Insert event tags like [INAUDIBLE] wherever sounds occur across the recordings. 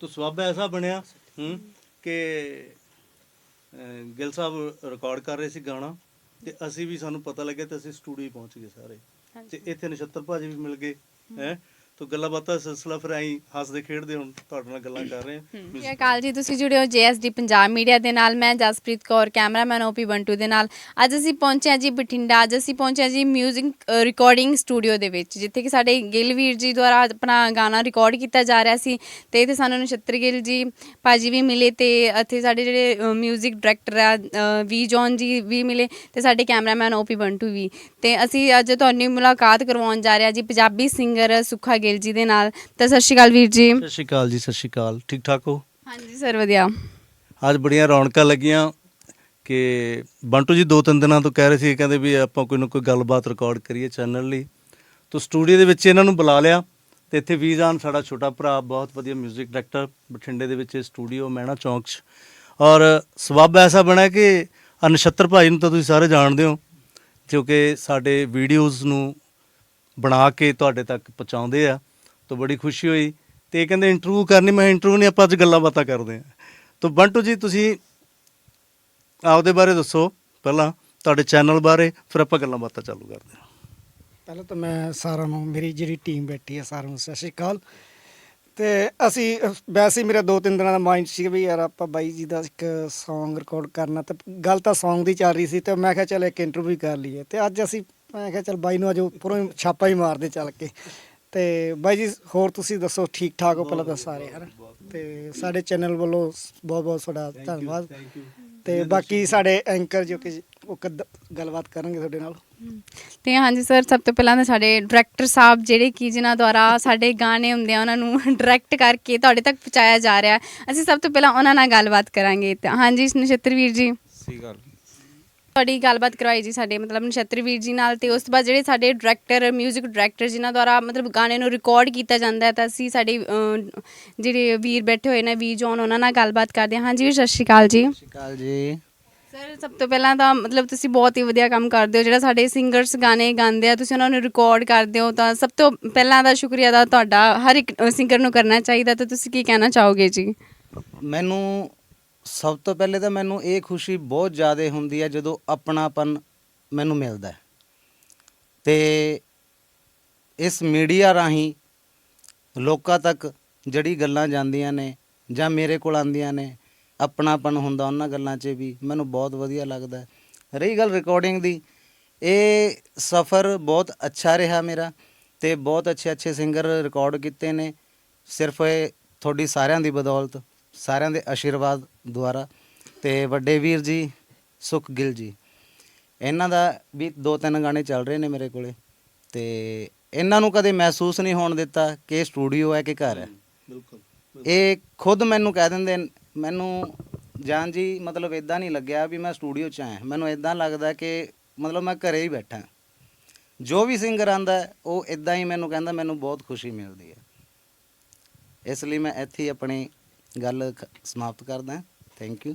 तो ਸਵਾਬ ਐਸਾ ਬਣਿਆ ਹੂੰ ਕਿ ਗਿੱਲ ਸਾਹਿਬ ਰਿਕਾਰਡ ਕਰ ਰਹੇ ਸੀ ਗਾਣਾ ਤੇ ਅਸੀਂ ਵੀ ਸਾਨੂੰ ਪਤਾ ਲੱਗਿਆ ਤੇ ਅਸੀਂ ਸਟੂਡੀਓ ਪਹੁੰਚ ਗਏ ਸਾਰੇ। ਤੇ ਇੱਥੇ ਨਛੱਤਰ ਭਾਜੀ ਵੀ ਮਿਲ ਗਏ ਹੈ। ਤੋ ਗੱਲਾਂ ਬਾਤਾਂ ਦਾ ਸਿਲਸਿਲਾ ਫਿਰ ਐਂ ਹੱਸਦੇ ਖੇਡਦੇ ਹੁਣ ਤੁਹਾਡੇ ਨਾਲ ਗੱਲਾਂ ਕਰ ਰਹੇ ਹਾਂ ਸਤਿ ਅਕਾਲ ਜੀ ਤੁਸੀਂ ਜੁੜੇ ਹੋ ਜੀਐਸਡੀ ਪੰਜਾਬ ਮੀਡੀਆ ਦੇ ਨਾਲ ਮੈਂ ਜਸਪ੍ਰੀਤ ਕੌਰ ਕੈਮਰਾਮੈਨ ਓਪੀ ਬੰਟੂ ਦੇ ਨਾਲ ਅੱਜ ਅਸੀਂ ਪਹੁੰਚੇ ਹਾਂ ਜੀ ਬਠਿੰਡਾ ਅੱਜ ਅਸੀਂ ਪਹੁੰਚੇ ਹਾਂ ਜੀ 뮤직 ਰਿਕਾਰਡਿੰਗ ਸਟੂਡੀਓ ਦੇ ਵਿੱਚ ਜਿੱਥੇ ਕਿ ਸਾਡੇ ਗਿੱਲ ਵੀਰ ਜੀ ਦੁਆਰਾ ਆਪਣਾ ਗਾਣਾ ਰਿਕਾਰਡ ਕੀਤਾ ਜਾ ਰਿਹਾ ਸੀ ਤੇ ਇੱਥੇ ਸਾਨੂੰ ਨਛੱਤਰ ਗਿੱਲ ਜੀ ਭਾਜੀ ਵੀ ਮਿਲੇ ਤੇ ਇੱਥੇ ਸਾਡੇ ਜਿਹੜੇ 뮤직 ਡਾਇਰੈਕਟਰ ਆ ਅ, ਵੀ ਜੌਨ ਜੀ ਵੀ ਮਿਲੇ ਤੇ ਸਾਡੇ ਕੈਮਰਾਮੈਨ ਓਪੀ ਬੰਟੂ ਵੀ ਤੇ ਅਸੀਂ ਅੱਜ ਤੁਹਾਨੂੰ ਮੁਲਾਕਾਤ ਕਰਵਾਉਣ ਜਾ ਰਹੇ ਹਾਂ ਜੀ ਪੰਜਾਬੀ ਸਿੰਗਰ ਸੁੱਖਾ ਗਿੱਲ ਜੀ ਦੇ ਨਾਲ। ਤਾਂ ਸਤਿ ਸ਼੍ਰੀ ਅਕਾਲ ਵੀਰ ਜੀ। ਸਤਿ ਸ਼੍ਰੀ ਅਕਾਲ ਜੀ ਸਤਿ ਸ਼੍ਰੀ ਅਕਾਲ। ਠੀਕ ਠਾਕ ਹੋ? ਹਾਂਜੀ ਸਰ ਵਧੀਆ। ਅੱਜ ਬੜੀਆਂ ਰੌਣਕਾਂ ਲੱਗੀਆਂ ਕਿ ਬੰਟੂ ਜੀ ਦੋ ਤਿੰਨ ਦਿਨਾਂ ਤੋਂ ਕਹਿ ਰਹੇ ਸੀ ਕਹਿੰਦੇ ਵੀ ਆਪਾਂ ਕੋਈ ਨਾ ਕੋਈ ਗੱਲਬਾਤ ਰਿਕਾਰਡ ਕਰੀਏ ਚੈਨਲ ਲਈ। ਤੋਂ ਸਟੂਡੀਓ ਦੇ ਵਿੱਚ ਇਹਨਾਂ ਨੂੰ ਬੁਲਾ ਲਿਆ ਤੇ ਇੱਥੇ ਵੀਜ਼ਾਨ ਸਾਡਾ ਛੋਟਾ ਭਰਾ ਬਹੁਤ ਵਧੀਆ 뮤직 ਡਾਇਰੈਕਟਰ ਬਠਿੰਡੇ ਦੇ ਵਿੱਚ ਸਟੂਡੀਓ ਮਹਿਣਾ ਚੌਂਕ 'ਚ। ਔਰ ਸਬੱਬ ਐਸਾ ਬਣਿਆ ਕਿ ਆਹ ਨਛੱਤਰ ਭਾਈ ਨੂੰ ਤਾਂ ਤੁਸੀਂ ਸਾਰੇ ਜਾਣਦੇ ਹੋ ਜੋ ਕਿ ਸਾਡੇ ਵੀਡੀਓਜ਼ ਨੂੰ ਬਣਾ ਕੇ ਤੁਹਾਡੇ ਤੱਕ ਪਹੁੰਚਾਉਂਦੇ ਆ, ਤਾਂ ਬੜੀ ਖੁਸ਼ੀ ਹੋਈ। ਤੇ ਇਹ ਕਹਿੰਦੇ ਇੰਟਰਵਿਊ ਕਰਨੀ, ਮੈਂ ਇੰਟਰਵਿਊ ਨਹੀਂ ਆਪਾਂ ਅੱਜ ਗੱਲਾਂ ਬਾਤਾਂ ਕਰਦੇ ਆ। ਤਾਂ ਬੰਟੂ ਜੀ, ਤੁਸੀਂ ਆਪਦੇ ਬਾਰੇ ਦੱਸੋ ਪਹਿਲਾਂ, ਤੁਹਾਡੇ ਚੈਨਲ ਬਾਰੇ, ਫਿਰ ਆਪਾਂ ਗੱਲਾਂ ਬਾਤਾਂ ਚਾਲੂ ਕਰਦੇ ਹਾਂ ਪਹਿਲਾਂ ਤਾਂ ਮੈਂ ਸਾਰਿਆਂ ਨੂੰ, ਮੇਰੀ ਜਿਹੜੀ ਟੀਮ ਬੈਠੀ ਹੈ ਸਾਰਿਆਂ ਨੂੰ ਸਤਿ ਸ਼੍ਰੀ ਅਕਾਲ। ਤੇ ਅਸੀਂ, ਵੈਸੇ ਮੇਰਾ ਦੋ ਤਿੰਨ ਦਿਨਾਂ ਦਾ ਮਾਈਂਡ ਸੀ ਵੀ ਯਾਰ ਆਪਾਂ ਬਾਈ ਜੀ ਦਾ ਇੱਕ Song ਰਿਕਾਰਡ ਕਰਨਾ, ਤੇ ਗੱਲ ਤਾਂ Song ਦੀ ਚੱਲ ਰਹੀ ਸੀ, ਤੇ ਮੈਂ ਕਿਹਾ ਚੱਲ ਇੱਕ ਇੰਟਰਵਿਊ ਕਰ ਲਈਏ। ਤੇ ਅੱਜ ਅਸੀਂ ਮੈਂ ਕਿਹਾ ਚੱਲ ਬਾਈ ਨੂੰ ਅੱਜ ਉੱਪਰੋਂ ਹੀ ਛਾਪਾ ਹੀ ਮਾਰਦੇ ਚੱਲ ਕੇ। ਤੇ ਬਾਈ ਜੀ ਹੋਰ ਤੁਸੀਂ ਦੱਸੋ ਠੀਕ ਠਾਕ ਹੋ ਪਹਿਲਾਂ ਤਾਂ ਸਾਰੇ ਹਨ? ਤੇ ਸਾਡੇ ਚੈਨਲ ਵੱਲੋਂ ਬਹੁਤ ਬਹੁਤ ਤੁਹਾਡਾ ਧੰਨਵਾਦ। ਤੇ ਬਾਕੀ ਸਾਡੇ ਐਂਕਰ ਜੋ ਕਿ ਉਹ ਕਦ- ਗੱਲਬਾਤ ਕਰਨਗੇ ਤੁਹਾਡੇ ਨਾਲ। ਤੇ ਹਾਂਜੀ ਸਰ ਸਭ ਤੋਂ ਪਹਿਲਾਂ ਤਾਂ ਸਾਡੇ ਡਾਇਰੈਕਟਰ ਸਾਹਿਬ ਜਿਹੜੇ ਕਿ ਜਿਨ੍ਹਾਂ ਦੁਆਰਾ ਸਾਡੇ ਗਾਣੇ ਹੁੰਦੇ ਆ ਉਹਨਾਂ ਨੂੰ [LAUGHS] ਡਾਇਰੈਕਟ ਕਰਕੇ ਤੁਹਾਡੇ ਤੱਕ ਪਹੁੰਚਾਇਆ ਜਾ ਰਿਹਾ। ਅਸੀਂ ਸਭ ਤੋਂ ਪਹਿਲਾਂ ਉਹਨਾਂ ਨਾਲ ਗੱਲਬਾਤ ਕਰਾਂਗੇ। ਤੇ ਹਾਂਜੀ ਨਛੱਤਰ ਵੀਰ ਜੀ। ਸਹੀ ਗੱਲ ਤੁਹਾਡੀ ਗੱਲਬਾਤ ਕਰਵਾਈ ਜੀ ਸਾਡੇ ਮਤਲਬ ਨਛੱਤਰ ਵੀਰ ਜੀ ਨਾਲ ਤੇ ਉਸ ਤੋਂ ਬਾਅਦ ਜਿਹੜੇ ਸਾਡੇ ਡਾਇਰੈਕਟਰ 뮤직 ਡਾਇਰੈਕਟਰ ਜਿਨ੍ਹਾਂ ਦੁਆਰਾ ਮਤਲਬ ਗਾਣੇ ਨੂੰ ਰਿਕਾਰਡ ਕੀਤਾ ਜਾਂਦਾ ਹੈ ਤਾਂ ਅਸੀਂ ਸਾਡੇ ਅਹ, ਜਿਹੜੇ ਵੀਰ ਬੈਠੇ ਹੋਏ ਨੇ ਵੀ ਜੌਨ ਉਹਨਾਂ ਨਾਲ ਗੱਲਬਾਤ ਕਰਦੇ ਹਾਂ। ਹਾਂਜੀ ਵੀਰ ਸਤਿ ਸ਼੍ਰੀ ਅਕਾਲ ਜੀ। ਸਤਿ ਸ਼੍ਰੀ ਅਕਾਲ ਜੀ। ਸਰ ਸਭ ਤੋਂ ਪਹਿਲਾਂ ਤਾਂ ਮਤਲਬ ਤੁਸੀਂ ਬਹੁਤ ਹੀ ਵਧੀਆ ਕੰਮ ਕਰਦੇ ਹੋ ਜਿਹੜਾ ਸਾਡੇ ਸਿੰਗਰਸ ਗਾਣੇ ਗਾਉਂਦੇ ਆ ਤੁਸੀਂ ਉਹਨਾਂ ਨੂੰ ਰਿਕਾਰਡ ਕਰਦੇ ਹੋ ਤਾਂ ਸਭ ਤੋਂ ਪਹਿਲਾਂ ਦਾ ਸ਼ੁਕਰੀਆ ਦਾ ਤੁਹਾਡਾ ਹਰ ਇੱਕ ਸਿੰਗਰ ਨੂੰ ਕਰਨਾ ਚਾਹੀਦਾ ਤਾਂ ਤੁਸੀਂ ਕੀ ਕਹਿਣਾ ਚਾਹੋਗੇ ਜੀ? ਮੈਨੂੰ ਸਭ ਤੋਂ ਪਹਿਲੇ ਤਾਂ ਮੈਨੂੰ ਇਹ ਖੁਸ਼ੀ ਬਹੁਤ ਜ਼ਿਆਦਾ ਹੁੰਦੀ ਹੈ ਜਦੋਂ ਆਪਣਾਪਨ ਮੈਨੂੰ ਮਿਲਦਾ ਹੈ। ਤੇ ਇਸ ਮੀਡੀਆ ਰਾਹੀਂ ਲੋਕਾਂ ਤੱਕ ਜਿਹੜੀ ਗੱਲਾਂ ਜਾਂਦੀਆਂ ਨੇ ਜਾਂ ਮੇਰੇ ਕੋਲ ਆਉਂਦੀਆਂ ਨੇ, ਆਪਣਾਪਨ ਹੁੰਦਾ ਉਹਨਾਂ ਗੱਲਾਂ 'ਚ ਵੀ ਮੈਨੂੰ ਬਹੁਤ ਵਧੀਆ ਲੱਗਦਾ ਰਹੀ ਗੱਲ ਰਿਕਾਰਡਿੰਗ ਦੀ, ਇਹ ਸਫ਼ਰ ਬਹੁਤ ਅੱਛਾ ਰਿਹਾ ਮੇਰਾ ਤੇ ਬਹੁਤ ਅੱਛੇ ਅੱਛੇ ਸਿੰਗਰ ਰਿਕਾਰਡ ਕੀਤੇ ਨੇ ਸਿਰਫ ਇਹ ਤੁਹਾਡੀ ਸਾਰਿਆਂ ਦੀ ਬਦੌਲਤ ਸਾਰਿਆਂ ਦੇ ਆਸ਼ੀਰਵਾਦ ਦੁਆਰਾ ਤੇ ਵੱਡੇ ਵੀਰ ਜੀ ਸੁਖ ਗਿੱਲ ਜੀ। ਇਹਨਾਂ ਦਾ ਵੀ ਦੋ ਤਿੰਨ ਗਾਣੇ ਚੱਲ ਰਹੇ ਨੇ ਮੇਰੇ ਕੋਲੇ ਤੇ ਇਹਨਾਂ ਨੂੰ ਕਦੇ ਮਹਿਸੂਸ ਨਹੀਂ ਹੋਣ ਦਿੱਤਾ ਕਿ ਇਹ ਸਟੂਡੀਓ ਹੈ ਕਿ ਘਰ ਹੈ। ਬਿਲਕੁਲ ਇਹ ਖੁਦ ਮੈਨੂੰ ਕਹਿ ਦਿੰਦੇ ਮੈਨੂੰ ਜਾਨ ਜੀ ਮਤਲਬ ਇਦਾਂ ਨਹੀਂ ਲੱਗਿਆ ਵੀ ਮੈਂ ਸਟੂਡੀਓ 'ਚ ਆਇਆ। ਮੈਨੂੰ ਇਦਾਂ ਲੱਗਦਾ ਕਿ ਮਤਲਬ ਮੈਂ ਘਰੇ ਹੀ ਬੈਠਾ। ਜੋ ਵੀ ਸਿੰਗਰ ਆਂਦਾ ਉਹ ਇਦਾਂ ਹੀ ਮੈਨੂੰ ਕਹਿੰਦਾ ਮੈਨੂੰ ਬਹੁਤ ਖੁਸ਼ੀ ਮਿਲਦੀ ਹੈ। ਇਸ ਲਈ ਮੈਂ ਇੱਥੇ ਆਪਣੀ ਗੱਲ ਖ- ਸਮਾਪਤ ਕਰਦਾ ਥੈਂਕ ਯੂ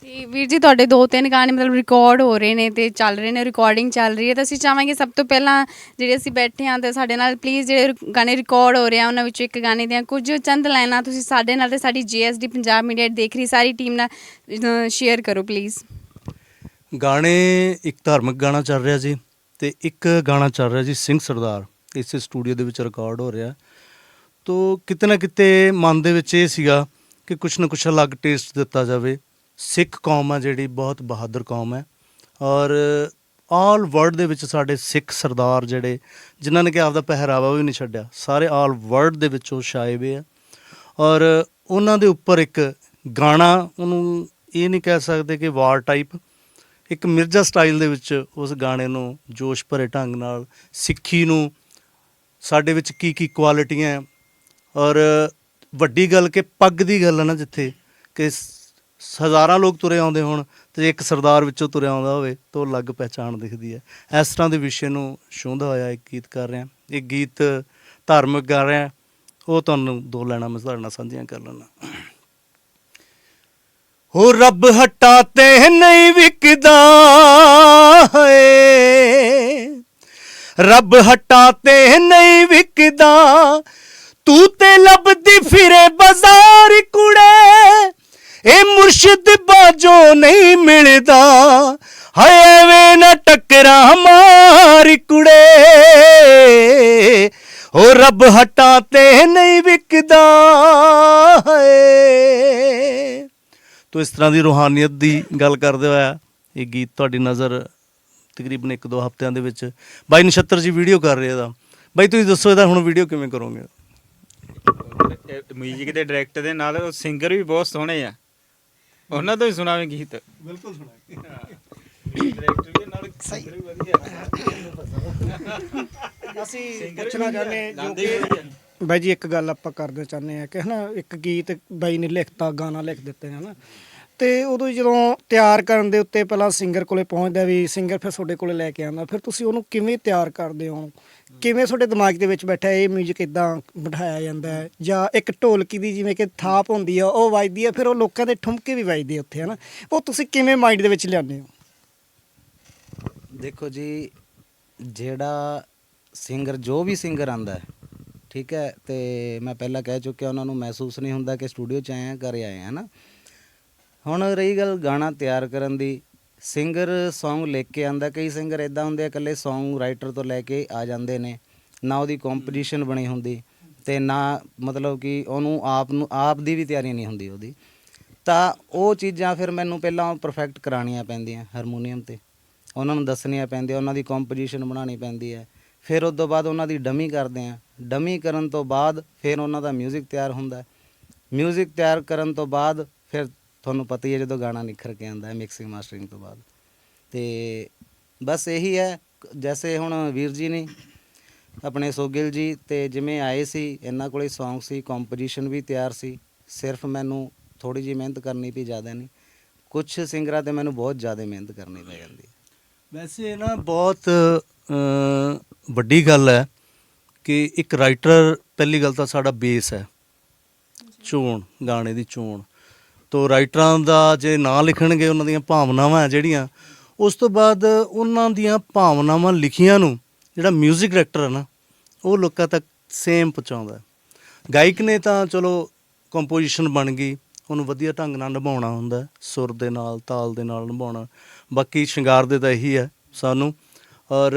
ਤੇ ਵੀਰ ਜੀ ਤੁਹਾਡੇ ਦੋ ਤਿੰਨ ਗਾਣੇ ਮਤਲਬ ਰਿਕਾਰਡ ਹੋ ਰਹੇ ਨੇ ਤੇ ਚੱਲ ਰਹੇ ਨੇ ਰਿਕਾਰਡਿੰਗ ਚੱਲ ਰਹੀ ਹੈ। ਤਾਂ ਅਸੀਂ ਚਾਹਾਂਗੇ ਸਭ ਤੋਂ ਪਹਿਲਾਂ ਜਿਹੜੇ ਅਸੀਂ ਬੈਠੇ ਹਾਂ ਤੇ ਸਾਡੇ ਨਾਲ ਪਲੀਜ਼ ਜਿਹੜੇ ਰਿ- ਗਾਣੇ ਰਿਕਾਰਡ ਹੋ ਰਹੇ ਆ ਉਹਨਾਂ ਵਿੱਚੋਂ ਇੱਕ ਗਾਣੇ ਦੀਆਂ ਕੁਝ ਚੰਦ ਲਾਈਨਾਂ ਤੁਸੀਂ ਸਾਡੇ ਨਾਲ ਤੇ ਸਾਡੀ ਜੀਐਸਡੀ ਪੰਜਾਬ ਮੀਡੀਆ ਦੇਖ ਰਹੀ ਸਾਰੀ ਟੀਮ ਨਾਲ ਸ਼ੇਅਰ ਕਰੋ ਪਲੀਜ਼ ਗਾਣੇ ਇੱਕ ਧਾਰਮਿਕ ਗਾਣਾ ਚੱਲ ਰਿਹਾ ਜੀ ਤੇ ਇੱਕ ਗਾਣਾ ਚੱਲ ਰਿਹਾ ਜੀ ਸਿੰਘ ਸਰਦਾਰ। ਇਸੇ ਸਟੂਡੀਓ ਦੇ ਵਿੱਚ ਰਿਕਾਰਡ ਹੋ ਰਿਹਾ। ਤੋ ਕਿਤੇ ਨਾ ਕਿਤੇ ਮਨ ਦੇ ਵਿੱਚ ਇਹ ਸੀਗਾ ਕਿ ਕੁਛ ਨਾ ਕੁਛ ਅਲੱਗ ਟੇਸਟ ਦਿੱਤਾ ਜਾਵੇ। ਸਿੱਖ ਕੌਮ ਆ ਜਿਹੜੀ, ਬਹੁਤ ਬਹਾਦਰ ਕੌਮ ਹੈ। ਔਰ ਆਲ ਵਰਲਡ ਦੇ ਵਿੱਚ ਸਾਡੇ ਸਿੱਖ ਸਰਦਾਰ ਜਿਹੜੇ, ਜਿਨ੍ਹਾਂ ਨੇ ਕਿ ਆਪਦਾ ਪਹਿਰਾਵਾ ਵੀ ਨਹੀਂ ਛੱਡਿਆ, ਸਾਰੇ ਆਲ ਵਰਲਡ ਦੇ ਵਿੱਚ ਉਹ ਛਾਏ ਹੋਏ ਆ। ਔਰ ਉਹਨਾਂ ਦੇ ਉੱਪਰ ਇੱਕ ਗਾਣਾ, ਉਹਨੂੰ ਇਹ ਨਹੀਂ ਕਹਿ ਸਕਦੇ ਕਿ ਵਾਰ ਟਾਈਪ ਇੱਕ ਮਿਰਜ਼ਾ ਸਟਾਈਲ ਦੇ ਵਿੱਚ ਉਸ ਗਾਣੇ ਨੂੰ ਜੋਸ਼ ਭਰੇ ਢੰਗ ਨਾਲ ਸਿੱਖੀ ਨੂੰ, ਸਾਡੇ ਵਿੱਚ ਕੀ ਕੀ ਕੁਆਲਿਟੀਆਂ ਹੈ ਔਰ ਵੱਡੀ ਗੱਲ ਕਿ ਪੱਗ ਦੀ ਗੱਲ ਹੈ ਨਾ ਜਿੱਥੇ ਕਿ ਸ- ਹਜ਼ਾਰਾਂ ਲੋਕ ਤੁਰੇ ਆਉਂਦੇ ਹੋਣ ਤੇ ਇੱਕ ਸਰਦਾਰ ਵਿੱਚੋਂ ਤੁਰਿਆ ਆਉਂਦਾ ਹੋਵੇ ਤਾਂ ਉਹ ਅਲੱਗ ਪਹਿਚਾਣ ਦਿਖਦੀ ਹੈ। ਇਸ ਤਰ੍ਹਾਂ ਦੇ ਵਿਸ਼ੇ ਨੂੰ ਛੂੰਹਦਾ ਹੋਇਆ ਇੱਕ ਗੀਤ ਕਰ ਰਿਹਾ। ਇਹ ਗੀਤ ਧਾਰਮਿਕ ਗਾ ਰਿਹਾ ਉਹ ਤੁਹਾਨੂੰ ਦੋ ਲੈਣਾ ਮੈਂ ਤੁਹਾਡੇ ਨਾਲ ਸਾਂਝੀਆਂ ਕਰ ਲੈਣਾ ਹੋ ਰੱਬ ਹਟਾ ਤੇ ਨਹੀਂ ਵਿਕਦਾ ਏ ਰੱਬ ਹਟਾ ਤੇ ਨਹੀਂ ਵਿਕਦਾ ਤੂੰ ਤੇ ਲੱਭਦੀ ਫਿਰੇ ਬਾਜ਼ਾਰ ਕੁੜੇ। ਇਹ ਮੁਰਸ਼ਿਦ ਬਾਜੋ ਨਹੀਂ ਮਿਲਦਾ। ਹਾਏ ਐਵੇਂ ਨਾ ਟੱਕਰਾਂ ਮਾਰ ਕੁੜੇ। ਓ ਰੱਬ ਹਟਾਂ ਤੇ ਨਹੀਂ ਵਿਕਦਾ। ਹਾਏ। ਤੋ ਇਸ ਤਰ੍ਹਾਂ ਦੀ ਰੂਹਾਨੀਅਤ ਦੀ ਗੱਲ ਕਰਦੇ ਹੋਇਆ ਇਹ ਗੀਤ ਤੁਹਾਡੀ ਨਜ਼ਰ ਤਕਰੀਬਨ 1-2 ਹਫ਼ਤਿਆਂ ਦੇ ਵਿੱਚ ਬਾਈ ਨਛੱਤਰ ਜੀ ਵੀਡੀਓ ਕਰ ਰਹੇ ਇਹਦਾ। ਬਾਈ, ਤੁਸੀਂ ਦੱਸੋ ਇਹਦਾ ਹੁਣ ਵੀਡੀਓ ਕਿਵੇਂ ਕਰੋਗੇ? ਮਿਊਜ਼ਿਕ ਦੇ ਡਾਇਰੈਕਟਰ ਦੇ ਨਾਲ ਉਹ ਸਿੰਗਰ ਵੀ ਬਹੁਤ ਸੋਹਣੇ ਆ। ਉਹਨਾਂ ਤੋਂ ਹੀ ਸੁਣਾਵੇਂ ਗੀਤ। ਬਿਲਕੁਲ ਸੁਣਾਓ ਡਾਇਰੈਕਟਰ ਵੀ ਨਾਲ ਸਿੰਗਰ ਵੀ ਵਧੀਆ ਅਸੀਂ ਪੁੱਛਣਾ ਚਾਹੁੰਦੇ ਜੋ ਕਿ। ਬਾਈ ਜੀ ਇੱਕ ਗੱਲ ਆਪਾਂ ਕਰਦੇ ਚਾਹੁੰਦੇ ਆ ਕਿ ਹਨਾ ਇੱਕ ਗੀਤ ਬਾਈ ਨੇ ਲਿਖਤਾ ਗਾਣਾ ਲਿਖ ਦਿੱਤੇ ਹਨਾ। ਤੇ ਉਦੋਂ ਜਦੋਂ ਤਿਆਰ ਕਰਨ ਦੇ ਉੱਤੇ ਪਹਿਲਾਂ ਸਿੰਗਰ ਕੋਲੇ ਪਹੁੰਚਦਾ ਵੀ ਸਿੰਗਰ ਫਿਰ ਤੁਹਾਡੇ ਕੋਲੇ ਲੈ ਕੇ ਆਉਂਦਾ, ਫਿਰ ਤੁਸੀਂ ਉਹਨੂੰ ਕਿਵੇਂ ਤਿਆਰ ਕਰਦੇ ਹੋ? ਕਿਵੇਂ ਤੁਹਾਡੇ ਦਿਮਾਗ ਦੇ ਵਿੱਚ ਬੈਠਾ ਇਹ 뮤직 ਇਦਾਂ ਬਿਠਾਇਆ ਜਾਂਦਾ ਹੈ? ਜਾਂ ਇੱਕ ਢੋਲਕੀ ਦੀ ਜਿਵੇਂ ਕਿ ਥਾਪ ਹੁੰਦੀ ਆ, ਉਹ ਵੱਜਦੀ ਆ, ਫਿਰ ਉਹ ਲੋਕਾਂ ਦੇ ਠੁਮਕੇ ਵੀ ਵੱਜਦੇ ਆ ਉੱਥੇ, ਹਨਾ? ਉਹ ਤੁਸੀਂ ਕਿਵੇਂ ਮਾਈਂਡ ਦੇ ਵਿੱਚ ਲਿਆਉਂਦੇ ਹੋ? ਦੇਖੋ ਜੀ, ਜਿਹੜਾ ਸਿੰਗਰ ਜੋ ਵੀ ਸਿੰਗਰ ਆਂਦਾ ਹੈ, ਠੀਕ ਹੈ, ਤੇ ਮੈਂ ਪਹਿਲਾਂ ਕਹਿ ਚੁੱਕਿਆ ਉਹਨਾਂ ਨੂੰ ਮਹਿਸੂਸ ਨਹੀਂ ਹੁੰਦਾ ਕਿ ਸਟੂਡੀਓ 'ਚ ਆਏ ਆ, ਘਰੇ ਆਏ ਆ ਨਾ ਹੁਣ ਰਹੀ ਗੱਲ ਗਾਣਾ ਤਿਆਰ ਕਰਨ ਦੀ ਸਿੰਗਰ Song ਲਿਖ ਕੇ ਆਂਦਾ ਕਈ ਸਿੰਗਰ ਇਦਾਂ ਹੁੰਦੇ ਆ ਇਕੱਲੇ Song ਰਾਈਟਰ ਤੋਂ ਲੈ ਕੇ ਆ ਜਾਂਦੇ ਨੇ ਨਾ ਉਹਦੀ ਕੰਪੋਜੀਸ਼ਨ ਬਣੀ ਹੁੰਦੀ ਤੇ ਨਾ ਮਤਲਬ ਕਿ ਉਹਨੂੰ ਆਪ ਨੂੰ ਆਪ ਦੀ ਵੀ ਤਿਆਰੀ ਨਹੀਂ ਹੁੰਦੀ ਉਹਦੀ ਤਾਂ ਉਹ ਚੀਜ਼ਾਂ ਫਿਰ ਮੈਨੂੰ ਪਹਿਲਾਂ ਪਰਫੈਕਟ ਕਰਾਉਣੀਆਂ ਪੈਂਦੀਆਂ ਹਾਰਮੋਨੀਅਮ ਤੇ ਉਹਨਾਂ ਨੂੰ ਦੱਸਣੀਆਂ ਪੈਂਦੀਆਂ ਉਹਨਾਂ ਦੀ ਕੰਪੋਜੀਸ਼ਨ ਬਣਾਉਣੀ ਪੈਂਦੀ ਹੈ ਫਿਰ ਉਸ ਤੋਂ ਬਾਅਦ ਉਹਨਾਂ ਦੀ ਡਮੀ ਕਰਦੇ ਆ ਡਮੀ ਕਰਨ ਤੋਂ ਬਾਅਦ ਫਿਰ ਉਹਨਾਂ ਦਾ 뮤직 ਤਿਆਰ ਹੁੰਦਾ ਹੈ 뮤직 ਤਿਆਰ ਕਰਨ ਤੋਂ ਬਾਅਦ ਫਿਰ ਤੁਹਾਨੂੰ ਪਤਾ ਹੀ ਹੈ ਜਦੋਂ ਗਾਣਾ ਨਿਖਰ ਕੇ ਆਉਂਦਾ ਹੈ ਮਿਕਸਿੰਗ ਮਾਸਟਰਿੰਗ ਤੋਂ ਬਾਅਦ। ਤੇ ਬਸ ਇਹੀ ਹੈ, ਜੈਸੇ ਹੁਣ ਵੀਰ ਜੀ ਨੇ, ਆਪਣੇ ਸੋਗਿਲ ਜੀ ਤੇ ਜਿਵੇਂ ਆਏ ਸੀ, ਇਹਨਾਂ ਕੋਲੇ ਸੌਂਗ ਸੀ ਕੰਪੋਜੀਸ਼ਨ ਵੀ ਤਿਆਰ ਸੀ, ਸਿਰਫ ਮੈਨੂੰ ਥੋੜੀ ਜਿਹੀ ਮਿਹਨਤ ਕਰਨੀ ਪਈ, ਜ਼ਿਆਦਾ ਨਹੀਂ। ਕੁਝ ਸਿੰਗਰਾਂ ਤੇ ਮੈਨੂੰ ਬਹੁਤ ਜ਼ਿਆਦਾ ਮਿਹਨਤ ਕਰਨੀ ਪੈ ਜਾਂਦੀ। ਵੈਸੇ ਇਹ ਨਾ ਬਹੁਤ ਵੱਡੀ ਗੱਲ ਹੈ ਕਿ ਇੱਕ ਰਾਈਟਰ ਪਹਿਲੀ ਗੱਲ ਤਾਂ ਸਾਡਾ ਬੇਸ ਹੈ। ਚੋਣ, ਗਾਣੇ ਦੀ ਚੋਣ। ਤੋ ਰਾਈਟਰਾਂ ਦਾ ਜੇ ਨਾਂ ਲਿਖਣਗੇ, ਉਹਨਾਂ ਦੀਆਂ ਭਾਵਨਾਵਾਂ ਹੈ ਜਿਹੜੀਆਂ, ਉਸ ਤੋਂ ਬਾਅਦ ਉਹਨਾਂ ਦੀਆਂ ਭਾਵਨਾਵਾਂ ਲਿਖੀਆਂ ਨੂੰ ਜਿਹੜਾ 뮤직 ਡਾਇਰੈਕਟਰ ਹੈ ਨਾ, ਉਹ ਲੋਕਾਂ ਤੱਕ ਸੇਮ ਪਹੁੰਚਾਉਂਦਾ। ਗਾਇਕ ਨੇ ਤਾਂ ਚਲੋ ਕੰਪੋਜੀਸ਼ਨ ਬਣ ਗਈ, ਉਹਨੂੰ ਵਧੀਆ ਢੰਗ ਨਾਲ ਨਿਭਾਉਣਾ ਹੁੰਦਾ, ਸੁਰ ਦੇ ਨਾਲ, ਤਾਲ ਦੇ ਨਾਲ ਨਿਭਾਉਣਾ। ਬਾਕੀ ਸ਼ਿੰਗਾਰ ਦੇ ਤਾਂ ਇਹੀ ਹੈ ਸਾਨੂੰ। ਔਰ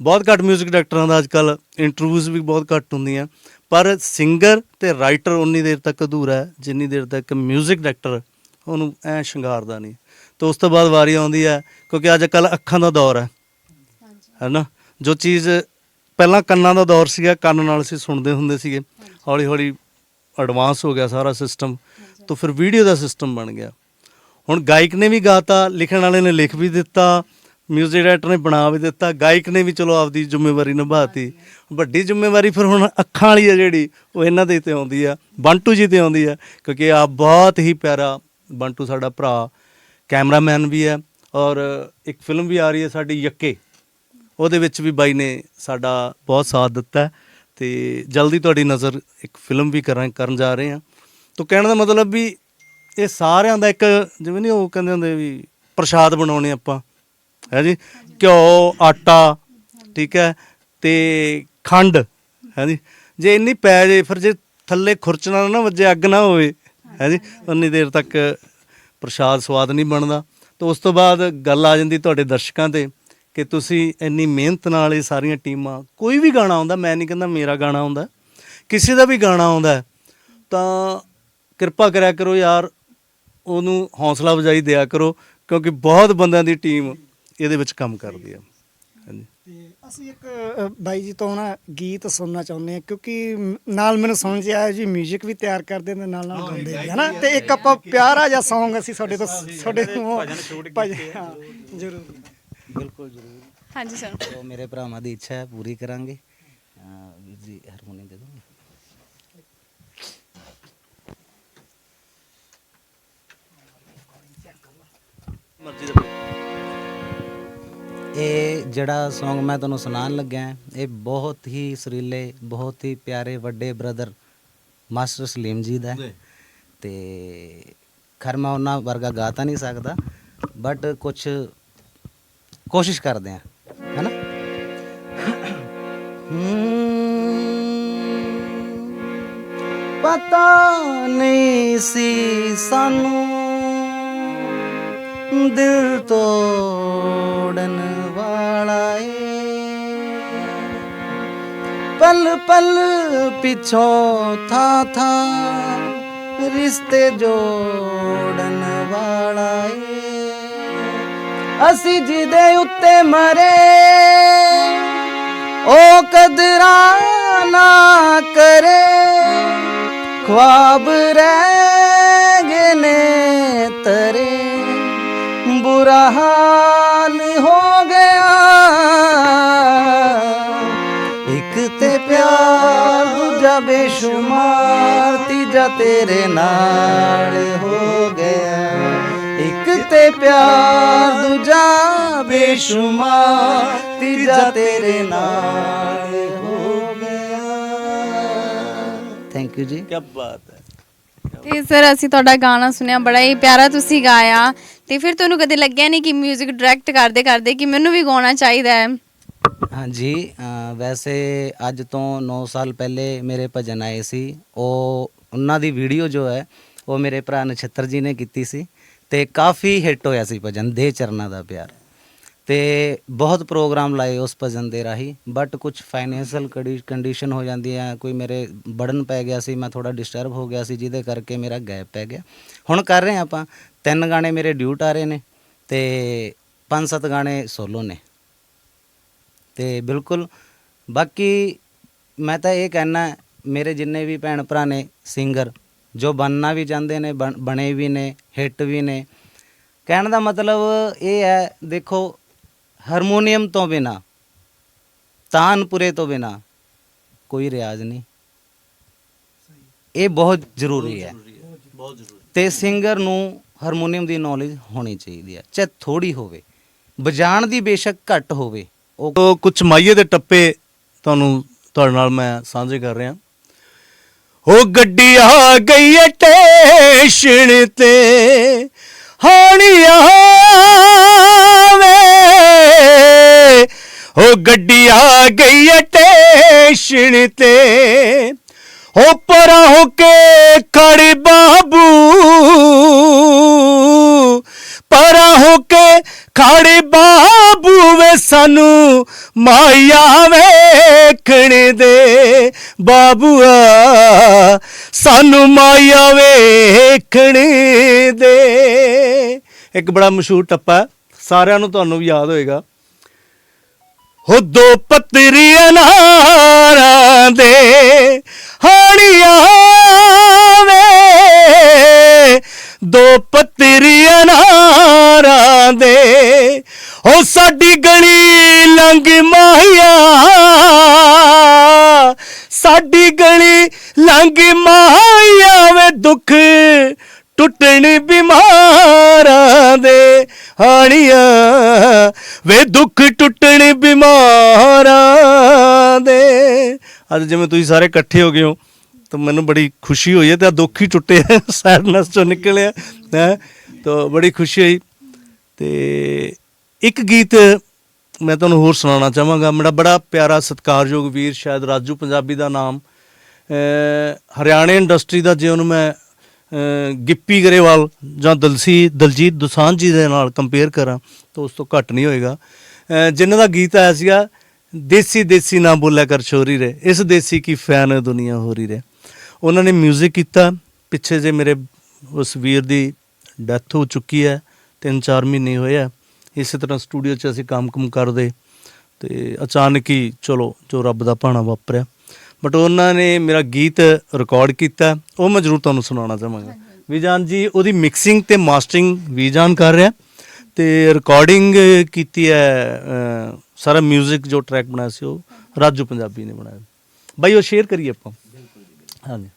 ਬਹੁਤ ਘੱਟ 뮤직 ਡਾਇਰੈਕਟਰਾਂ ਦਾ ਅੱਜਕੱਲ ਇੰਟਰਵਿਊਜ਼ ਵੀ ਬਹੁਤ ਘੱਟ ਹੁੰਦੀਆਂ ਪਰ ਸਿੰਗਰ ਤੇ ਰਾਈਟਰ ਉਨੀ ਦੇਰ ਤੱਕ ਅਧੂਰਾ ਹੈ ਜਿੰਨੀ ਦੇਰ ਤੱਕ 뮤직 ਡਾਇਰੈਕਟਰ ਉਹਨੂੰ ਐ ਸ਼ਿੰਗਾਰਦਾ ਨਹੀਂ ਤੇ ਉਸ ਤੋਂ ਬਾਅਦ ਵਾਰੀ ਆਉਂਦੀ ਹੈ ਕਿਉਂਕਿ ਅੱਜ ਕੱਲ ਅੱਖਾਂ ਦਾ ਦੌਰ ਹੈ ਹੈਨਾ ਜੋ ਚੀਜ਼ ਪਹਿਲਾਂ ਕੰਨਾਂ ਦਾ ਦੌਰ ਸੀਗਾ ਕੰਨ ਨਾਲ ਅਸੀਂ ਸੁਣਦੇ ਹੁੰਦੇ ਸੀਗੇ ਹੌਲੀ ਹੌਲੀ ਐਡਵਾਂਸ ਹੋ ਗਿਆ ਸਾਰਾ ਸਿਸਟਮ ਤਾਂ ਫਿਰ ਵੀਡੀਓ ਦਾ ਸਿਸਟਮ ਬਣ ਗਿਆ ਹੁਣ ਗਾਇਕ ਨੇ ਵੀ ਗਾਤਾ ਲਿਖਣ ਵਾਲੇ ਨੇ ਲਿਖ ਵੀ ਦਿੱਤਾ ਮਿਊਜ਼ਿਕ ਡਾਇਰੈਕਟਰ ਨੇ ਬਣਾ ਵੀ ਦਿੱਤਾ, ਗਾਇਕ ਨੇ ਵੀ ਚਲੋ ਆਪਦੀ ਜ਼ਿੰਮੇਵਾਰੀ ਨਿਭਾਤੀ। ਵੱਡੀ ਜ਼ਿੰਮੇਵਾਰੀ ਫਿਰ ਹੁਣ ਅੱਖਾਂ ਵਾਲੀ ਆ ਜਿਹੜੀ, ਉਹ ਇਹਨਾਂ ਦੇ ਤੇ ਆਉਂਦੀ ਆ, ਬੰਟੂ ਜੀ ਤੇ ਆਉਂਦੀ ਆ, ਕਿਉਂਕਿ ਆ ਬਹੁਤ ਹੀ ਪਿਆਰਾ ਬੰਟੂ ਸਾਡਾ ਭਰਾ, ਕੈਮਰਾਮੈਨ ਵੀ ਹੈ ਔਰ ਇੱਕ ਫਿਲਮ ਵੀ ਆ ਰਹੀ ਹੈ ਸਾਡੀ ਯੱਕੇ। ਉਹਦੇ ਵਿੱਚ ਵੀ ਬਾਈ ਨੇ ਸਾਡਾ ਬਹੁਤ ਸਾਥ ਦਿੱਤਾ ਹੈ, ਤੇ ਜਲਦੀ ਤੁਹਾਡੀ ਨਜ਼ਰ ਇੱਕ ਫਿਲਮ ਵੀ ਕਰਾਂ, ਕਰਨ ਜਾ ਰਹੇ ਹਾਂ ਤਾਂ ਕਹਿਣ ਦਾ ਮਤਲਬ ਵੀ ਇਹ ਸਾਰਿਆਂ ਦਾ ਇੱਕ, ਜਿਵੇਂ ਨਹੀਂ ਉਹ ਕਹਿੰਦੇ ਹੁੰਦੇ ਵੀ ਪ੍ਰਸ਼ਾਦ ਬਣਾਉਣੇ ਆਪਾਂ ਹੈ ਜੀ? ਘਿਓ, ਆਟਾ, ਠੀਕ ਹੈ? ਤੇ ਖੰਡ, ਹੈ ਜੀ? ਜੇ ਇੰਨੀ ਪੈ ਜੇ, ਫਿਰ ਜੇ ਥੱਲੇ ਖੁਰਚਣਾ ਨਾ ਵੱਜੇ, ਅੱਗ ਨਾ ਹੋਵੇ, ਹੈ ਜੀ? ਉਨੀ ਦੇਰ ਤੱਕ ਪ੍ਰਸ਼ਾਦ ਸਵਾਦ ਨਹੀਂ ਬਣਦਾ। ਤਾਂ ਉਸ ਤੋਂ ਬਾਅਦ ਗੱਲ ਆ ਜਾਂਦੀ ਤੁਹਾਡੇ ਦਰਸ਼ਕਾਂ ਤੇ ਕਿ ਤੁਸੀਂ ਇੰਨੀ ਮਿਹਨਤ ਨਾਲ ਇਹ ਸਾਰੀਆਂ ਟੀਮਾਂ, ਕੋਈ ਵੀ ਗਾਣਾ ਆਉਂਦਾ, ਮੈਂ ਨਹੀਂ ਕਹਿੰਦਾ ਮੇਰਾ ਗਾਣਾ ਆਉਂਦਾ, ਕਿਸੇ ਦਾ ਵੀ ਗਾਣਾ ਆਉਂਦਾ, ਤਾਂ ਕਿਰਪਾ ਕਰਿਆ ਕਰੋ ਯਾਰ, ਉਹਨੂੰ ਹੌਸਲਾ ਅਫਜ਼ਾਈ ਦਿਆ ਕਰੋ, ਕਿਉਂਕਿ ਬਹੁਤ ਬੰਦਿਆਂ ਦੀ ਟੀਮ ਇਹਦੇ ਵਿੱਚ ਕੰਮ ਕਰਦੀ ਹੈ ਹਾਂਜੀ। ਤੇ ਅਸੀਂ ਇੱਕ ਅ, ਬਾਈ ਜੀ ਤੋਂ ਨਾ ਗੀਤ ਸੁਣਨਾ ਚਾਹੁੰਦੇ ਹਾਂ ਕਿਉਂਕਿ ਮ- ਨਾਲ ਮੈਨੂੰ ਸਮਝ ਆਇਆ ਜੀ 뮤직 ਵੀ ਤਿਆਰ ਕਰਦੇ ਨੇ ਨਾਲ ਨਾਲ ਗਾਉਂਦੇ ਵੀ ਹਨਾ? ਤੇ ਇੱਕ ਆਪਾਂ ਪਿਆਰਾ ਜਿਹਾ Song ਅਸੀਂ ਤੁਹਾਡੇ ਤੋਂ ਤੁਹਾਡੇ ਤੋਂ ਭਜਨ ਆ। ਹਾਂ ਜ਼ਰੂਰ। ਬਿਲਕੁਲ ਜ਼ਰੂਰ। ਹਾਂਜੀ ਸਰ ਉਹ ਮੇਰੇ ਭਰਾਵਾਂ ਦੀ ਇੱਛਾ ਹੈ ਪੂਰੀ ਕਰਾਂਗੇ। ਅਹ ਵੀਰ ਜੀ ਹਾਰਮੋਨੀਅਮ ਦੇ ਇਹ ਜਿਹੜਾ Song ਮੈਂ ਤੁਹਾਨੂੰ ਸੁਣਾਉਣ ਲੱਗਾ ਇਹ ਬਹੁਤ ਹੀ ਸੁਰੀਲੇ ਬਹੁਤ ਹੀ ਪਿਆਰੇ ਵੱਡੇ ਬ੍ਰਦਰ ਮਾਸਟਰ ਸਲੀਮ ਜੀ ਦਾ ਹੈ। ਜੀ। ਤੇ ਖਰ ਮੈਂ ਉਹਨਾਂ ਵਰਗਾ ਗਾ ਤਾਂ ਨਹੀਂ ਸਕਦਾ ਬਟ ਕੁਝ ਕੋਸ਼ਿਸ਼ ਕਰਦੇ ਆ ਹੈਨਾ ਹਮ ਪਤਾ ਨਹੀਂ ਸੀ ਸਾਨੂੰ ਦਿਲ ਤੋੜਨ ਵਾਲਾ ਏ। ਪਲ ਪਲ ਪਿਛੋਂ ਥਾ ਥਾ ਰਿਸ਼ਤੇ ਜੋੜਨ ਵਾਲਾ ਏ। ਅਸੀਂ ਜਿਹਦੇ ਉੱਤੇ ਮਰੇ, ਉਹ ਕਦਰਾਂ ਨਾ ਕਰੇ। ਖੁਆਬ ਰਹਿ ਬੁਰਾ ਹਾਲ ਹੋ ਗਿਆ। ਇੱਕ ਤੇ ਪਿਆਰ ਦੂਜਾ ਬੇਸ਼ੁਮਾਰ ਤੀਜਾ ਤੇਰੇ ਨਾਲ ਹੋ ਗਿਆ। ਇੱਕ ਤੇ ਪਿਆਰ ਦੂਜਾ ਬੇਸ਼ੁਮਾਰ ਤੀਜਾ ਤੇਰੇ ਨਾਲ ਹੋ ਗਿਆ। ਥੈਂਕ ਯੂ ਜੀ। ਕੀ ਬਾਤ ਹੈ। ਤੇ ਸਰ ਅਸੀਂ ਤੁਹਾਡਾ ਗਾਣਾ ਸੁਣਿਆ ਬੜਾ ਹੀ ਪਿਆਰਾ ਤੁਸੀਂ ਗਾਇਆ। ਤੇ ਫਿਰ ਤੁਹਾਨੂੰ ਕਦੇ ਲੱਗਿਆ ਨਹੀਂ ਕਿ 뮤직 ਡਾਇਰੈਕਟ ਕਰਦੇ ਕਰਦੇ ਕਿ ਮੈਨੂੰ ਵੀ ਗਾਉਣਾ ਚਾਹੀਦਾ ਹੈ। ਹਾਂਜੀ ਵੈਸੇ ਅੱਜ ਤੋਂ 9 ਸਾਲ ਪਹਿਲੇ ਮੇਰੇ ਭਜਨ ਆਏ ਸੀ। ਉਹ ਉਹਨਾਂ ਦੀ ਵੀਡੀਓ ਜੋ ਹੈ, ਉਹ ਮੇਰੇ ਭਰਾ ਨਛੱਤਰ ਜੀ ਨੇ ਕੀਤੀ ਸੀ ਤੇ ਕਾਫੀ ਹਿੱਟ ਹੋਇਆ ਸੀ ਭਜਨ ਦੇ ਚਰਨਾਂ ਦਾ ਪਿਆਰ। ਤੇ ਬਹੁਤ ਪ੍ਰੋਗਰਾਮ ਲਾਏ ਉਸ ਭਜਨ ਦੇ ਰਾਹੀਂ ਬਟ ਕੁਝ ਫਾਈਨੈਂਸ਼ੀਅਲ ਕੰਡੀਸ਼ਨ ਹੋ ਜਾਂਦੀ ਹੈ ਕੋਈ ਮੇਰੇ ਬੜਨ ਪੈ ਗਿਆ ਸੀ, ਮੈਂ ਥੋੜਾ ਡਿਸਟਰਬ ਹੋ ਗਿਆ ਸੀ, ਜਿਹਦੇ ਕਰਕੇ ਮੇਰਾ ਗੈਪ ਪੈ ਗਿਆ। ਹੁਣ ਕਰ ਰਹੇ ਹਾਂ ਆਪਾਂ, ਤਿੰਨ ਗਾਣੇ ਮੇਰੇ ਡਿਊਟ ਆ ਰਹੇ ਨੇ, ਤੇ ਪੰਜ ਸੱਤ ਗਾਣੇ ਸੋਲੋ ਨੇ। ਤੇ ਬਿਲਕੁਲ, ਬਾਕੀ ਮੈਂ ਤਾਂ ਇਹ ਕਹਿਣਾ ਮੇਰੇ ਜਿੰਨੇ ਵੀ ਭੈਣ ਭਰਾ ਨੇ ਸਿੰਗਰ ਜੋ ਬਣਨਾ ਵੀ ਚਾਹੁੰਦੇ ਨੇ, ਬਣ- ਬਣੇ ਵੀ ਨੇ ਹਿੱਟ ਵੀ ਨੇ, ਕਹਿਣ ਦਾ ਮਤਲਬ ਇਹ ਹੈ, ਦੇਖੋ ਹਾਰਮੋਨੀਅਮ ਤੋਂ ਬਿਨਾ ਤਾਨਪੁਰੇ ਤੋਂ ਬਿਨਾ ਕੋਈ ਰਿਆਜ਼ ਨਹੀਂ। ਇਹ ਬਹੁਤ ਜ਼ਰੂਰੀ ਹੈ। ਬਹੁਤ ਜ਼ਰੂਰੀ ਤੇ ਸਿੰਗਰ ਨੂੰ ਹਾਰਮੋਨੀਅਮ ਦੀ ਨੌਲੇਜ ਹੋਣੀ ਚਾਹੀਦੀ ਹੈ ਚਾਹੇ ਥੋੜੀ ਹੋਵੇ ਵਜਾਣ ਦੀ ਬੇਸ਼ੱਕ ਘੱਟ ਹੋਵੇ ਉਹ ਕੁਝ ਮਾਈਏ ਦੇ ਟੱਪੇ ਤੁਹਾਨੂੰ ਤੁਹਾਡੇ ਨਾਲ ਮੈਂ ਸਾਂਝੇ ਕਰ ਰਿਹਾ। ਉਹ ਗੱਡੀ ਆ ਗਈ ਏ ਟੇਸ਼ਨ ਤੇ ਹਾਣੀਆਂ ਵੇ ਉਹ ਗੱਡੀ ਆ ਗਈ ਏ ਟੇਸ਼ਨ ਤੇ। ਹੋ ਪਰਾਂ ਹੋ ਕੇ ਖੜੀ ਬਾਬੂ। ਪਰਾਂ ਹੋ ਕੇ ਖੜੇ ਬਾਬੂ ਵੇ ਸਾਨੂੰ ਮਾਇਆ ਵੇਖਣ ਦੇ। ਬਾਬੂਆ ਸਾਨੂੰ ਮਾਇਆ ਵੇਖਣ ਦੇ। ਇੱਕ ਬੜਾ ਮਸ਼ਹੂਰ ਟੱਪਾ, ਸਾਰਿਆਂ ਨੂੰ ਤੁਹਾਨੂੰ ਵੀ ਯਾਦ ਹੋਏਗਾ। ਹੋ ਦੋ ਪੱਤਰੀਆਂ ਨਾਰਾਂ ਦੇ ਹਾਣੀਆਂ ਵੇ। ਦੋ ਪੱਤਰੀਆਂ ਨਾਰਾਂ ਦੇ। ਹੋ ਸਾਡੀ ਗਲੀ ਲੰਘ ਮਾਇਆ ਸਾਡੀ ਗਲੀ ਲੰਘ ਮਾਇਆ ਵੇ ਦੁੱਖ ਟੁੱਟਣ ਬਿਮਾਰਾਂ ਦੇ। ਹਾਣੀਆਂ ਵੇ ਦੁੱਖ ਟੁੱਟਣ ਬਿਮਾਰਾਂ ਦੇ। ਅੱਜ ਜਿਵੇਂ ਤੁਸੀਂ ਸਾਰੇ ਇਕੱਠੇ ਹੋ ਗਏ ਹੋ, ਤਾਂ ਮੈਨੂੰ ਬੜੀ ਖੁਸ਼ੀ ਹੋਈ ਹੈ ਤੇ ਆ ਦੁੱਖ ਹੀ ਟੁੱਟੇ ਸੈਡਨੈਸ ਚੋਂ ਨਿਕਲਿਆ ਹੈ। ਤਾਂ ਬੜੀ ਖੁਸ਼ੀ ਹੋਈ। ਤੇ ਇੱਕ ਗੀਤ ਮੈਂ ਤੁਹਾਨੂੰ ਹੋਰ ਸੁਣਾਉਣਾ ਚਾਹਾਂਗਾ। ਮੇਰਾ ਬੜਾ ਪਿਆਰਾ, ਸਤਿਕਾਰਯੋਗ ਵੀਰ, ਸ਼ਾਇਦ ਰਾਜੂ ਪੰਜਾਬੀ ਦਾ ਨਾਮ। ਹਰਿਆਣੇ ਇੰਡਸਟਰੀ ਦਾ ਜੇ ਉਹਨੂੰ ਮੈਂ ਗਿੱਪੀ ਗਰੇਵਾਲ ਜਾਂ ਦਲਸੀ ਦਲਜੀਤ ਦੁਸਾਂਝ ਜੀ ਦੇ ਨਾਲ ਕੰਪੇਅਰ ਕਰਾਂ ਤਾਂ ਉਸ ਤੋਂ ਘੱਟ ਨਹੀਂ ਹੋਏਗਾ। ਅਹ ਜਿਨ੍ਹਾਂ ਦਾ ਗੀਤ ਆਇਆ ਸੀਗਾ, ਦੇਸੀ ਦੇਸੀ ਨਾ ਬੋਲਿਆ ਕਰ ਛੋਰੀ ਰੇ, ਇਸ ਦੇਸੀ ਕੀ ਫੈਨ ਦੁਨੀਆ ਹੋ ਰਹੀ ਰੇ। ਉਹਨਾਂ ਨੇ 뮤직 ਕੀਤਾ, ਪਿੱਛੇ ਜੇ ਮੇਰੇ ਉਸ ਵੀਰ ਦੀ ਡੈਥ ਹੋ ਚੁੱਕੀ ਹੈ ਤਿੰਨ ਚਾਰ ਮਹੀਨੇ ਹੋਏ ਆ, ਇਸੇ ਤਰ੍ਹਾਂ ਸਟੂਡੀਓ 'ਚ ਅਸੀਂ ਕੰਮ-ਕੁਮ ਕਰਦੇ ਤੇ ਅਚਾਨਕ ਹੀ ਚਲੋ ਜੋ ਰੱਬ ਦਾ ਭਾਣਾ ਵਾਪਰਿਆ। ਬਟ ਉਹਨਾਂ ਨੇ ਮੇਰਾ ਗੀਤ ਰਿਕਾਰਡ ਕੀਤਾ। ਉਹ ਮੈਂ ਜ਼ਰੂਰ ਤੁਹਾਨੂੰ ਸੁਣਾਉਣਾ ਚਾਹਾਂਗਾ। ਵਿਜਾਨ ਜੀ ਉਹਦੀ ਮਿਕਸਿੰਗ ਤੇ ਮਾਸਟਰਿੰਗ ਵਿਜਾਨ ਕਰ ਰਿਹਾ। ਤੇ ਰਿਕਾਰਡਿੰਗ ਕੀਤੀ ਹੈ ਸਾਰਾ 뮤직 ਜੋ ਟਰੈਕ ਬਣਾਇਆ ਸੀ ਉਹ ਰਾਜੂ ਪੰਜਾਬੀ ਨੇ ਬਣਾਇਆ। ਬਾਈ ਉਹ ਸ਼ੇਅਰ ਕਰੀਏ ਆਪਾਂ? ਹਾਂਜੀ।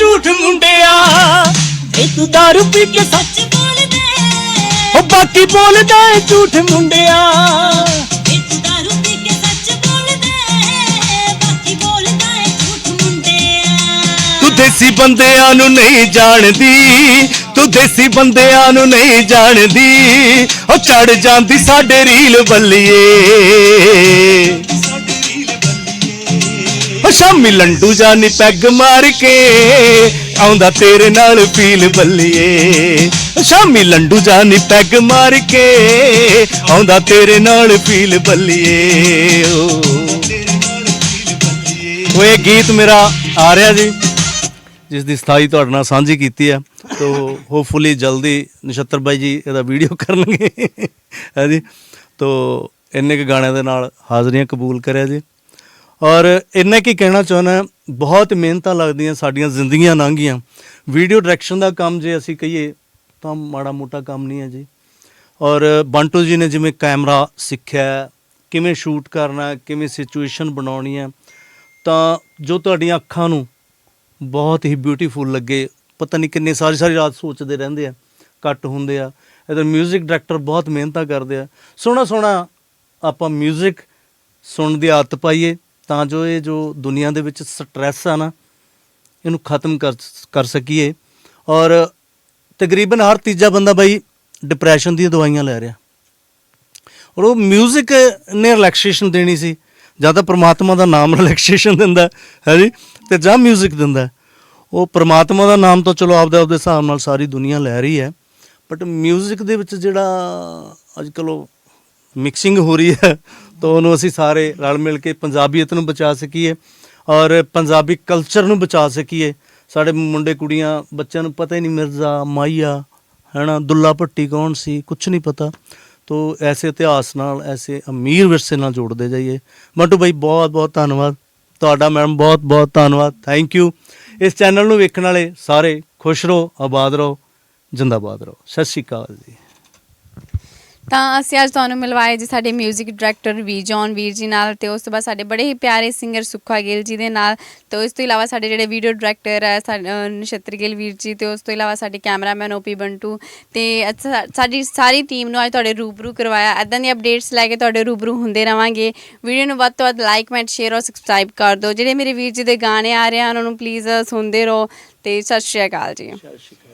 ਝੂਠ ਮੁੰਡਿਆ। ਵੇ ਤੂੰ ਦਾਰੂ ਪੀ ਕੇ ਸੱਚ ਬੋਲਦਾ ਉਹ ਬਾਕੀ ਬੋਲਦਾ ਏ ਝੂਠ ਮੁੰਡਿਆ। ਵੇ ਤੂੰ ਦਾਰੂ ਪੀ ਕੇ ਸੱਚ ਬੋਲਦਾ ਬਾਕੀ ਬੋਲਦਾ ਏ ਝੂਠ ਮੁੰਡਿਆ। ਤੂੰ ਦੇਸੀ ਬੰਦਿਆਂ ਨੂੰ ਨਹੀਂ ਜਾਣਦੀ। ਤੂੰ ਦੇਸੀ ਬੰਦਿਆਂ ਨੂੰ ਨਹੀਂ ਜਾਣਦੀ। ਉਹ ਚੜ ਜਾਂਦੀ ਸਾਡੇ ਰੀਲ ਬੱਲੀਏ। ਸ਼ਾਮੀ ਲੰਡੂ ਜਾਨੀ ਪੈਗ ਮਾਰ ਕੇ ਆਉਂਦਾ ਤੇਰੇ ਨਾਲ ਫੀਲ ਬੱਲੀਏ। ਉਹ ਸ਼ਾਮੀ ਲੰਡੂ ਜਾਨੀ ਪੈਗ ਮਾਰ ਕੇ ਆਉਂਦਾ ਤੇਰੇ ਨਾਲ ਫੀਲ ਬੱਲੀਏ। ਓ ਇਹ ਗੀਤ ਮੇਰਾ ਆ ਰਿਹਾ ਜੀ ਜਿਸ ਦੀ ਸਥਾਈ ਤੁਹਾਡੇ ਨਾਲ ਸਾਂਝੀ ਕੀਤੀ ਹੈ। ਤੋ ਹੋਪਫੁਲੀ ਜਲਦੀ ਨਛੱਤਰ ਬਾਈ ਜੀ ਇਹਦਾ ਵੀਡੀਓ ਕਰਨਗੇ। ਹੈ ਜੀ ਤੋ ਇੰਨੇ ਕੁ ਗਾਣਿਆਂ ਦੇ ਨਾਲ ਹਾਜ਼ਰੀਆਂ ਕਬੂਲ ਕਰਿਆ ਜੀ। ਔਰ ਇੰਨਾ ਕੀ ਕਹਿਣਾ ਚਾਹੁੰਦਾ ਬਹੁਤ ਮਿਹਨਤਾਂ ਲੱਗਦੀਆਂ ਸਾਡੀਆਂ ਜ਼ਿੰਦਗੀਆਂ ਲੰਘੀਆਂ ਵੀਡੀਓ ਡਾਇਰੈਕਸ਼ਨ ਦਾ ਕੰਮ ਜੇ ਅਸੀਂ ਕਹੀਏ ਤਾਂ ਮਾੜਾ ਮੋਟਾ ਕੰਮ ਨਹੀਂ ਹੈ ਜੀ ਔਰ ਬੰਟੂ ਜੀ ਨੇ ਜਿਵੇਂ ਕੈਮਰਾ ਸਿੱਖਿਆ ਕਿਵੇਂ ਸ਼ੂਟ ਕਰਨਾ ਕਿਵੇਂ ਸਿਚੁਏਸ਼ਨ ਬਣਾਉਣੀ ਹੈ ਤਾਂ ਜੋ ਤੁਹਾਡੀਆਂ ਅੱਖਾਂ ਨੂੰ ਬਹੁਤ ਹੀ ਬਿਊਟੀਫੁਲ ਲੱਗੇ ਪਤਾ ਨਹੀਂ ਕਿੰਨੇ ਸਾਰੀ ਸਾਰੀ ਰਾਤ ਸੋਚਦੇ ਰਹਿੰਦੇ ਆ ਕੱਟ ਹੁੰਦੇ ਆ ਇਧਰ 뮤직 ਡਾਇਰੈਕਟਰ ਬਹੁਤ ਮਿਹਨਤਾਂ ਕਰਦੇ ਆ ਸੋਹਣਾ ਸੋਹਣਾ ਆਪਾਂ 뮤직 ਸੁਣਨ ਦੀ ਆਦਤ ਪਾਈਏ ਤਾਂ ਜੋ ਇਹ ਜੋ ਦੁਨੀਆ ਦੇ ਵਿੱਚ ਸਟ੍ਰੈਸ ਆ ਨਾ ਇਹਨੂੰ ਖਤਮ ਕਰ ਕਰ ਸਕੀਏ ਔਰ ਤਕਰੀਬਨ ਹਰ ਤੀਜਾ ਬੰਦਾ ਬਾਈ ਡਿਪਰੈਸ਼ਨ ਦੀਆਂ ਦਵਾਈਆਂ ਲੈ ਰਿਹਾ ਔਰ ਉਹ 뮤직 ਨੇ ਰਿਲੈਕਸੇਸ਼ਨ ਦੇਣੀ ਸੀ ਜਾਂ ਤਾਂ ਪ੍ਰਮਾਤਮਾ ਦਾ ਨਾਮ ਰਿਲੈਕਸੇਸ਼ਨ ਦਿੰਦਾ ਹੈ ਜੀ ਤੇ ਜਾਂ 뮤직 ਦਿੰਦਾ ਹੈ। ਉਹ ਪ੍ਰਮਾਤਮਾ ਦਾ ਨਾਮ ਤਾਂ ਚਲੋ ਆਪਦੇ ਆਪਦੇ ਹਿਸਾਬ ਨਾਲ ਸਾਰੀ ਦੁਨੀਆ ਲੈ ਰਹੀ ਹੈ ਬਟ 뮤직 ਦੇ ਵਿੱਚ ਜਿਹੜਾ ਅੱਜ ਕੱਲ੍ਹ ਉਹ ਮਿਕਸਿੰਗ ਹੋ ਰਹੀ ਹੈ ਤਾਂ ਉਹਨੂੰ ਅਸੀਂ ਸਾਰੇ ਰਲ ਮਿਲ ਕੇ ਪੰਜਾਬੀਅਤ ਨੂੰ ਬਚਾ ਸਕੀਏ ਔਰ ਪੰਜਾਬੀ ਕਲਚਰ ਨੂੰ ਬਚਾ ਸਕੀਏ। ਸਾਡੇ ਮੁੰਡੇ ਕੁੜੀਆਂ, ਬੱਚਿਆਂ ਨੂੰ ਪਤਾ ਹੀ ਨਹੀਂ ਮਿਰਜ਼ਾ, ਮਾਈਆ, ਹੈਨਾ, ਦੁੱਲਾ ਭੱਟੀ ਕੌਣ ਸੀ ਕੁਝ ਨਹੀਂ ਪਤਾ। ਤੋ ਐਸੇ ਇਤਿਹਾਸ ਨਾਲ, ਐਸੇ ਅਮੀਰ ਵਿਰਸੇ ਨਾਲ ਜੋੜਦੇ ਜਾਈਏ। ਮੰਟੂ ਬਾਈ, ਬਹੁਤ ਬਹੁਤ ਧੰਨਵਾਦ। ਤੁਹਾਡਾ ਮੈਡਮ, ਬਹੁਤ ਬਹੁਤ ਧੰਨਵਾਦ। ਥੈਂਕ ਯੂ ਇਸ ਚੈਨਲ ਨੂੰ ਵੇਖਣ ਵਾਲੇ ਸਾਰੇ ਖੁਸ਼ ਰਹੋ, ਆਬਾਦ ਰਹੋ, ਜਿੰਦਾਬਾਦ ਰਹੋ। ਸਤਿ ਸ਼੍ਰੀ ਅਕਾਲ ਜੀ। ਤਾਂ ਅਸੀਂ ਅੱਜ ਤੁਹਾਨੂੰ ਮਿਲਵਾਏ ਜੀ ਸਾਡੇ 뮤직 ਡਾਇਰੈਕਟਰ ਵੀ ਜੌਨ ਵੀਰ ਜੀ ਨਾਲ ਤੇ ਉਸ ਤੋਂ ਬਾਅਦ ਸਾਡੇ ਬੜੇ ਹੀ ਪਿਆਰੇ ਸਿੰਗਰ ਸੁੱਖਾ ਗਿੱਲ ਜੀ ਦੇ ਨਾਲ ਤੇ ਉਸ ਤੋਂ ਇਲਾਵਾ ਸਾਡੇ ਜਿਹੜੇ ਵੀਡੀਓ ਡਾਇਰੈਕਟਰ ਹੈ, ਸਾ- ਨਛੱਤਰ ਗਿੱਲ ਵੀਰ ਜੀ ਤੇ ਉਸ ਤੋਂ ਇਲਾਵਾ ਸਾਡੇ ਕੈਮਰਾਮੈਨ ਓਪੀ ਬੰਟੂ ਤੇ ਸਾਡੀ ਸਾਰੀ ਟੀਮ ਨੂੰ ਅੱਜ ਤੁਹਾਡੇ ਰੂਬਰੂ ਕਰਵਾਇਆ। ਐਦਾਂ ਦੀਆਂ ਅਪਡੇਟਸ ਲੈ ਕੇ ਤੁਹਾਡੇ ਰੂਬਰੂ ਹੁੰਦੇ ਰਵਾਂਗੇ। ਵੀਡੀਓ ਨੂੰ ਵੱਧ ਤੋਂ ਵੱਧ ਲਾਈਕ ਕਮੈਂਟ ਸ਼ੇਅਰ ਔਰ ਸਬਸਕ੍ਰਾਈਬ ਕਰ ਦਿਓ। ਜਿਹੜੇ ਮੇਰੇ ਵੀਰ ਜੀ ਦੇ ਗਾਣੇ ਆ ਰਹੇ ਹਨ ਉਹਨਾਂ ਨੂੰ ਪਲੀਜ਼ ਸੁਣਦੇ ਰਹੋ ਤੇ ਸਤਿ ਸ਼੍ਰੀ ਅਕਾਲ ਜੀ। ਸਤਿ ਸ਼੍ਰੀ ਅਕਾਲ।